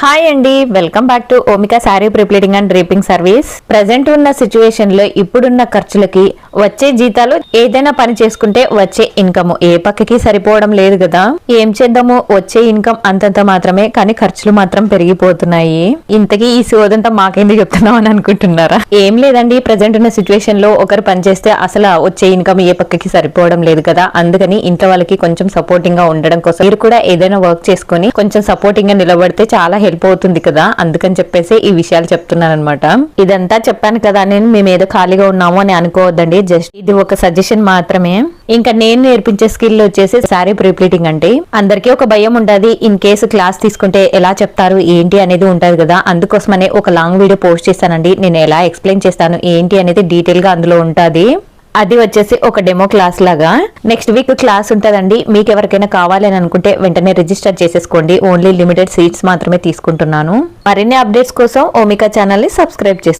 Hi అండి welcome back to Omika sari prepleating and draping service present ఉన్న సిచ్యువేషన్లో ఇప్పుడున్న ఖర్చులకి వచ్చే జీతాలు ఏదైనా పని చేసుకుంటే వచ్చే ఇన్కమ్ ఏ పక్కకి సరిపోవడం లేదు కదా? ఏం చేద్దాము? వచ్చే ఇన్కమ్ అంతంత మాత్రమే కానీ ఖర్చులు మాత్రం పెరిగిపోతున్నాయి. ఇంతకీ ఈ సోదంతా మాకేంది చెప్తున్నాం అని అనుకుంటున్నారా? ఏం లేదండి. ప్రజెంట్ ఉన్న సిచ్యువేషన్లో ఒకరు పని చేస్తే అసలు వచ్చే ఇన్కమ్ ఏ పక్కకి సరిపోవడం లేదు కదా? అందుకని ఇంట్లో వాళ్ళకి కొంచెం సపోర్టింగ్గా ఉండడం కోసం మీరు కూడా ఏదైనా వర్క్ చేసుకొని కొంచెం సపోర్టింగ్గా నిలబడితే చాలా హెల్ప్ కదా అందుకని చెప్పేసి ఈ విషయాలు చెప్తున్నాను అనమాట ఇదంతా చెప్పాను కదా నేను మేము ఏదో ఖాళీగా ఉన్నాము అని అనుకోవద్దండి జస్ట్ ఇది ఒక సజెషన్ మాత్రమే. ఇంకా నేను నేర్పించే స్కిల్ వచ్చేసి శారీ ప్రిప్లీటింగ్ అంటే అందరికీ ఒక భయం ఉంటుంది ఇన్ కేసు క్లాస్ తీసుకుంటే ఎలా చెప్తారు ఏంటి అనేది ఉంటది కదా అందుకోసమనే ఒక లాంగ్ వీడియో పోస్ట్ చేస్తానండి. నేను ఎలా ఎక్స్ప్లెయిన్ చేస్తాను ఏంటి అనేది డీటెయిల్గా అందులో ఉంటుంది. అది వచ్చేసి ఒక డెమో క్లాస్ లాగా. నెక్స్ట్ వీక్ క్లాస్ ఉంటుందండి. మీకు ఎవరికైనా కావాలని అనుకుంటే వెంటనే రిజిస్టర్ చేసేసుకోండి. ఓన్లీ లిమిటెడ్ సీట్స్ మాత్రమే తీసుకుంటున్నాను. మరిన్ని అప్డేట్స్ కోసం ఓమికా ఛానల్ని సబ్స్క్రైబ్ చేసుకోండి